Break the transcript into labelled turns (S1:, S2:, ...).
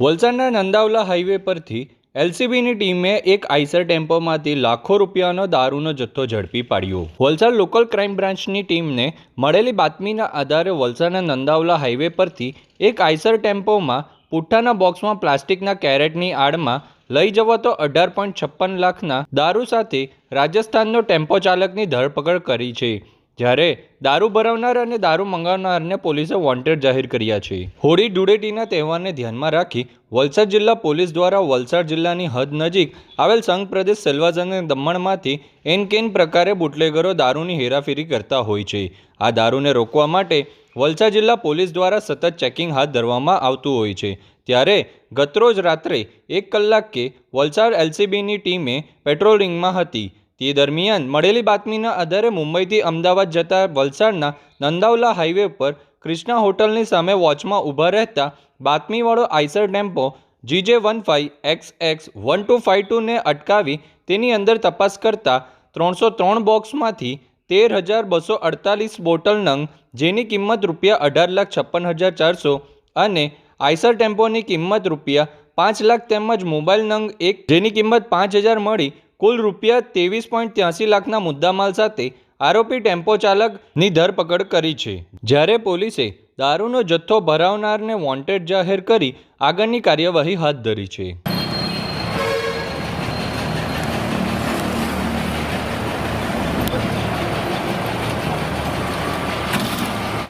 S1: વલસાડના નંદાવલા હાઈવે પરથી એલસીબીની ટીમે એક આઈસર ટેમ્પોમાંથી લાખો રૂપિયાનો દારૂનો જથ્થો ઝડપી પાડ્યો. વલસાડ લોકલ ક્રાઇમ બ્રાન્ચની ટીમને મળેલી બાતમીના આધારે વલસાડના નંદાવલા હાઈવે પરથી એક આઈસર ટેમ્પોમાં પુઠ્ઠાના બોક્સમાં પ્લાસ્ટિકના કેરેટની આડમાં લઈ જવાતો અઢાર પોઈન્ટ છપ્પન લાખના દારૂ સાથે રાજસ્થાનનો ટેમ્પો ચાલકની ધરપકડ કરી છે. જ્યારે દારૂ ભરાવનાર અને દારૂ મંગાવનારને પોલીસે વોન્ટેડ જાહેર કર્યા છે. હોળી ધૂળેટીના તહેવારને ધ્યાનમાં રાખી વલસાડ જિલ્લા પોલીસ દ્વારા વલસાડ જિલ્લાની હદ નજીક આવેલ સંઘ પ્રદેશ સેલવાસ અને દમણમાંથી એન કેન પ્રકારે બુટલેગરો દારૂની હેરાફેરી કરતા હોય છે. આ દારૂને રોકવા માટે વલસાડ જિલ્લા પોલીસ દ્વારા સતત ચેકિંગ હાથ ધરવામાં આવતું હોય છે. ત્યારે ગતરોજ રાત્રે એક કલાકે વલસાડ એલસીબીની ટીમે પેટ્રોલિંગમાં હતી. તે દરમિયાન મળેલી બાતમીના આધારે મુંબઈથી અમદાવાદ જતા વલસાડના નંદાવલા હાઈવે પર ક્રિષ્ના હોટલની સામે વોચમાં ઊભા રહેતા બાતમીવાળો Eicher tempo GJ one five X X one two five ટુને અટકાવી તેની અંદર તપાસ કરતા ત્રણસો ત્રણ બોક્સમાંથી તેર હજાર બસો અડતાલીસ બોટલ નંગ, જેની કિંમત રૂપિયા અઢાર લાખ છપ્પન હજાર ચારસો અને આઈસર ટેમ્પોની કિંમત રૂપિયા પાંચ લાખ તેમજ મોબાઈલ નંગ એક, જેની કિંમત પાંચ હજાર મળી કુલ રૂપિયા ત્રેવીસ પોઈન્ટ ત્યાસી લાખના મુદ્દામાલ સાથે આરોપી ટેમ્પો ચાલકની ધરપકડ કરી છે. જ્યારે પોલીસે દારૂનો જથ્થો ભરાવનારને વોન્ટેડ જાહેર કરી આગળની કાર્યવાહી હાથ ધરી છે.